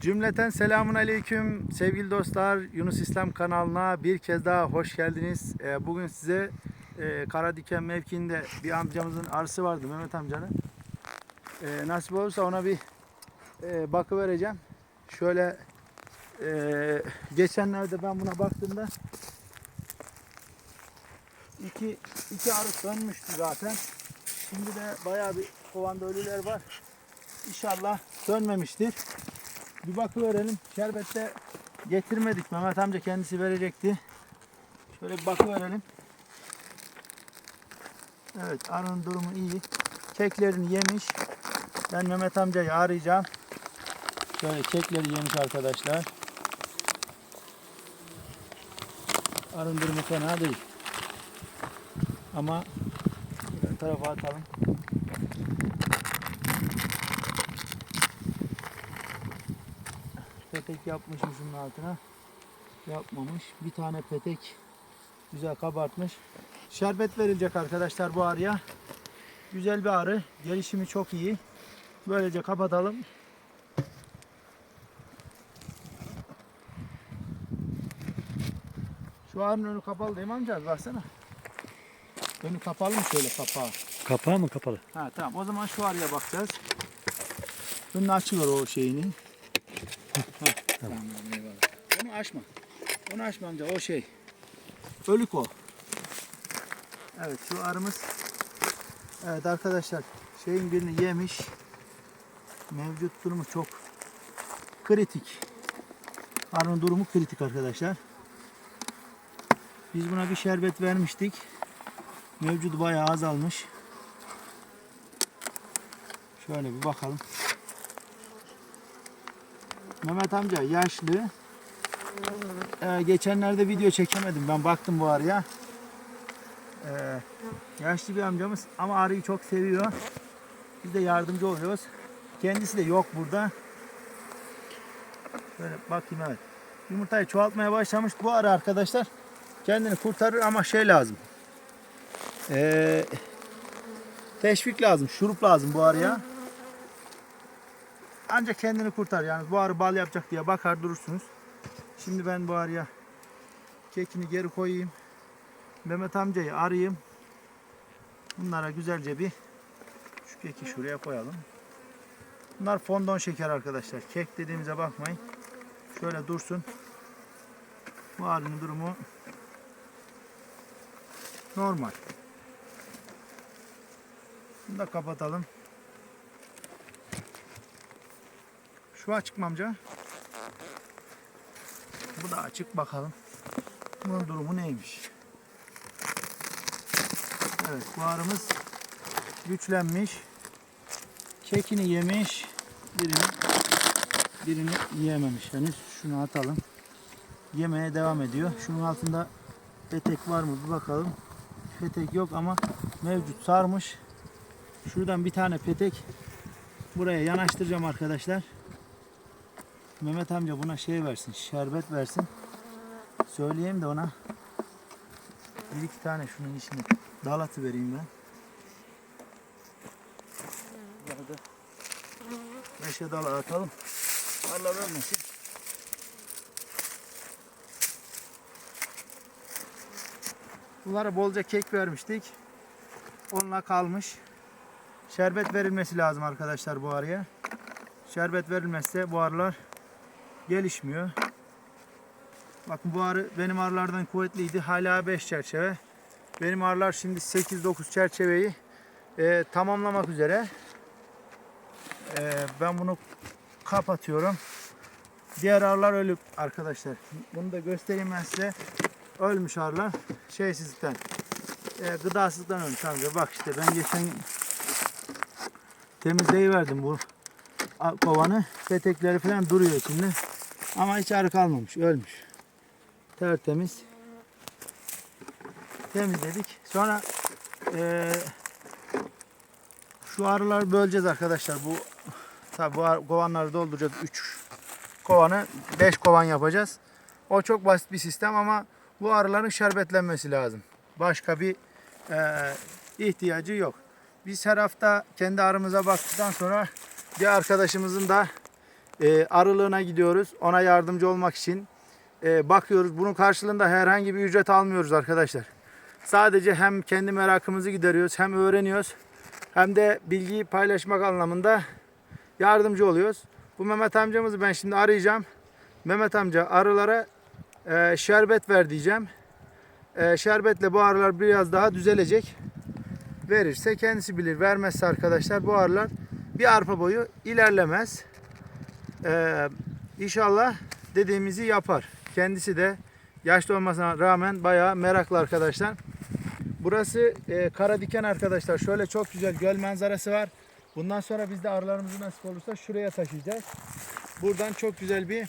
Cümleten selamun aleyküm sevgili dostlar. Yunus İslam kanalına bir kez daha hoş geldiniz. Ee, Bugün size e, Karadiken mevkiinde bir amcamızın arısı vardı Mehmet amcanın. Ee, Nasip olursa ona bir e, bakı vereceğim. Şöyle e, geçenlerde ben buna baktığımda iki, iki arı sönmüştü zaten. Şimdi de bayağı bir kovanda ölüler var. İnşallah sönmemiştir. Bir bakı verelim. Şerbette getirmedik. Mehmet amca kendisi verecekti. Şöyle bir bakı verelim. Evet arının durumu iyi. Keklerini yemiş. Ben Mehmet amcayı arayacağım. Şöyle kekleri yemiş arkadaşlar. Arının durumu fena değil. Ama tarafa atalım. Petek yapmış mı şunun altına? Yapmamış. Bir tane petek güzel kabartmış. Şerbet verilecek arkadaşlar bu arıya. Güzel bir arı. Gelişimi çok iyi. Böylece kapatalım. Şu arının önü kapalı değil mi amca? Baksana. Önü kapalı mı şöyle kapağı? Kapağı mı kapalı? Ha tamam o zaman şu arıya bakacağız. Önünü açıyor o şeyini. Tamam. eyvallah. Onu açma. Onu açma amca o şey. Ölük o. Evet şu arımız Evet arkadaşlar şeyin birini yemiş. Mevcut durumu çok kritik. Arının durumu kritik arkadaşlar. Biz buna bir şerbet vermiştik. Mevcudu bayağı azalmış. Şöyle bir bakalım. Mehmet amca yaşlı. Ee, geçenlerde video çekemedim. Ben baktım bu arıya. Ee, yaşlı bir amcamız ama arıyı çok seviyor. Biz de yardımcı oluyoruz. Kendisi de yok burada. Şöyle bakayım evet. Yumurtayı çoğaltmaya başlamış. Bu arı arkadaşlar kendini kurtarır ama şey lazım. Ee, teşvik lazım. Şurup lazım bu arıya. Ancak kendini kurtar. Yani bu arı bal yapacak diye bakar durursunuz. Şimdi ben bu arıya kekini geri koyayım. Mehmet amcayı arayayım. Bunlara güzelce bir şu keki şuraya koyalım. Bunlar fondon şeker arkadaşlar. Kek dediğimize bakmayın. Şöyle dursun. Bu arının durumu normal. Bunu da kapatalım. Şu açık mı amca? Bu da açık bakalım. Bunun durumu neymiş? Evet bu arımız güçlenmiş. Kekini yemiş. Birini birini yiyememiş henüz. Şunu atalım. Yemeye devam ediyor. Şunun altında petek var mı bir bakalım. Petek yok ama mevcut sarmış. Şuradan bir tane petek buraya yanaştıracağım arkadaşlar. Mehmet amca buna şey versin, şerbet versin. Söyleyeyim de ona. Bir iki tane şunun içine dalatı vereyim ben. Burada meşe dalı atalım. Allah vermesin. Bunlara bolca kek vermiştik. Onunla kalmış. Şerbet verilmesi lazım arkadaşlar bu arıya. Şerbet verilmezse bu arılar gelişmiyor. Bakın bu arı benim arılardan kuvvetliydi. Hala 5 çerçeve. Benim arılar şimdi 8-9 çerçeveyi e, tamamlamak üzere. E, ben bunu kapatıyorum. Diğer arılar ölüp arkadaşlar. Bunu da göstereyim ben size. Ölmüş arılar. Şeysizlikten. E, gıdasızlıktan ölmüş amca. Bak işte ben geçen temizleyiverdim bu kovanı. Petekleri falan duruyor içinde. Ama hiç arı kalmamış. Ölmüş. Tertemiz. Temizledik. Sonra eee, şu arıları böleceğiz arkadaşlar. Bu tabi bu ar- kovanları dolduracağız. 3 kovanı 5 kovan yapacağız. O çok basit bir sistem ama bu arıların şerbetlenmesi lazım. Başka bir eee, ihtiyacı yok. Biz her hafta kendi arımıza baktıktan sonra bir arkadaşımızın da e, arılığına gidiyoruz. Ona yardımcı olmak için e, bakıyoruz. Bunun karşılığında herhangi bir ücret almıyoruz arkadaşlar. Sadece hem kendi merakımızı gideriyoruz hem öğreniyoruz. Hem de bilgiyi paylaşmak anlamında yardımcı oluyoruz. Bu Mehmet amcamızı ben şimdi arayacağım. Mehmet amca arılara e, şerbet ver diyeceğim. E, şerbetle bu arılar biraz daha düzelecek. Verirse kendisi bilir. Vermezse arkadaşlar bu arılar bir arpa boyu ilerlemez. E, inşallah dediğimizi yapar. Kendisi de yaşlı olmasına rağmen bayağı meraklı arkadaşlar. Burası e, kara diken arkadaşlar. Şöyle çok güzel göl manzarası var. Bundan sonra biz de arılarımızı nasip olursa şuraya taşıyacağız. Buradan çok güzel bir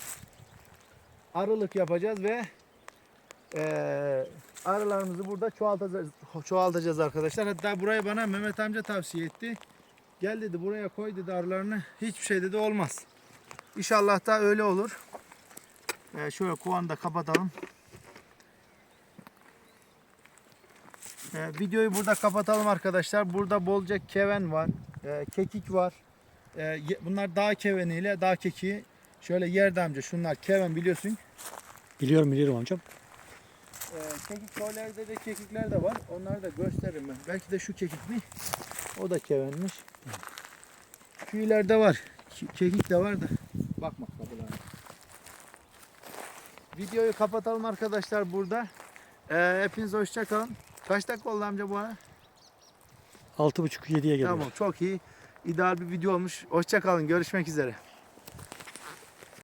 arılık yapacağız ve e, arılarımızı burada çoğaltacağız, çoğaltacağız arkadaşlar. Hatta burayı bana Mehmet amca tavsiye etti. Gel dedi buraya koy dedi arılarını. Hiçbir şey dedi olmaz. İnşallah da öyle olur. E, şöyle kovanı da kapatalım. E, videoyu burada kapatalım arkadaşlar. Burada bolca keven var. e, kekik var. E, bunlar dağ keveniyle dağ kekiği. Şöyle yerde amca şunlar keven biliyorsun. Biliyorum biliyorum amcam. Ee, kekik kollerde de kekikler de var. Onları da gösteririm ben. Belki de şu kekik mi? O da kevenmiş. Şu ileride var. Ke- Kekik de var da. Bakma kapılara. Videoyu kapatalım arkadaşlar burada. Ee, hepiniz hoşça kalın. Kaç dakika oldu amca bu ara? 6.5-7'ye geliyor. Tamam çok iyi. İdeal bir video olmuş. Hoşça kalın. Görüşmek üzere.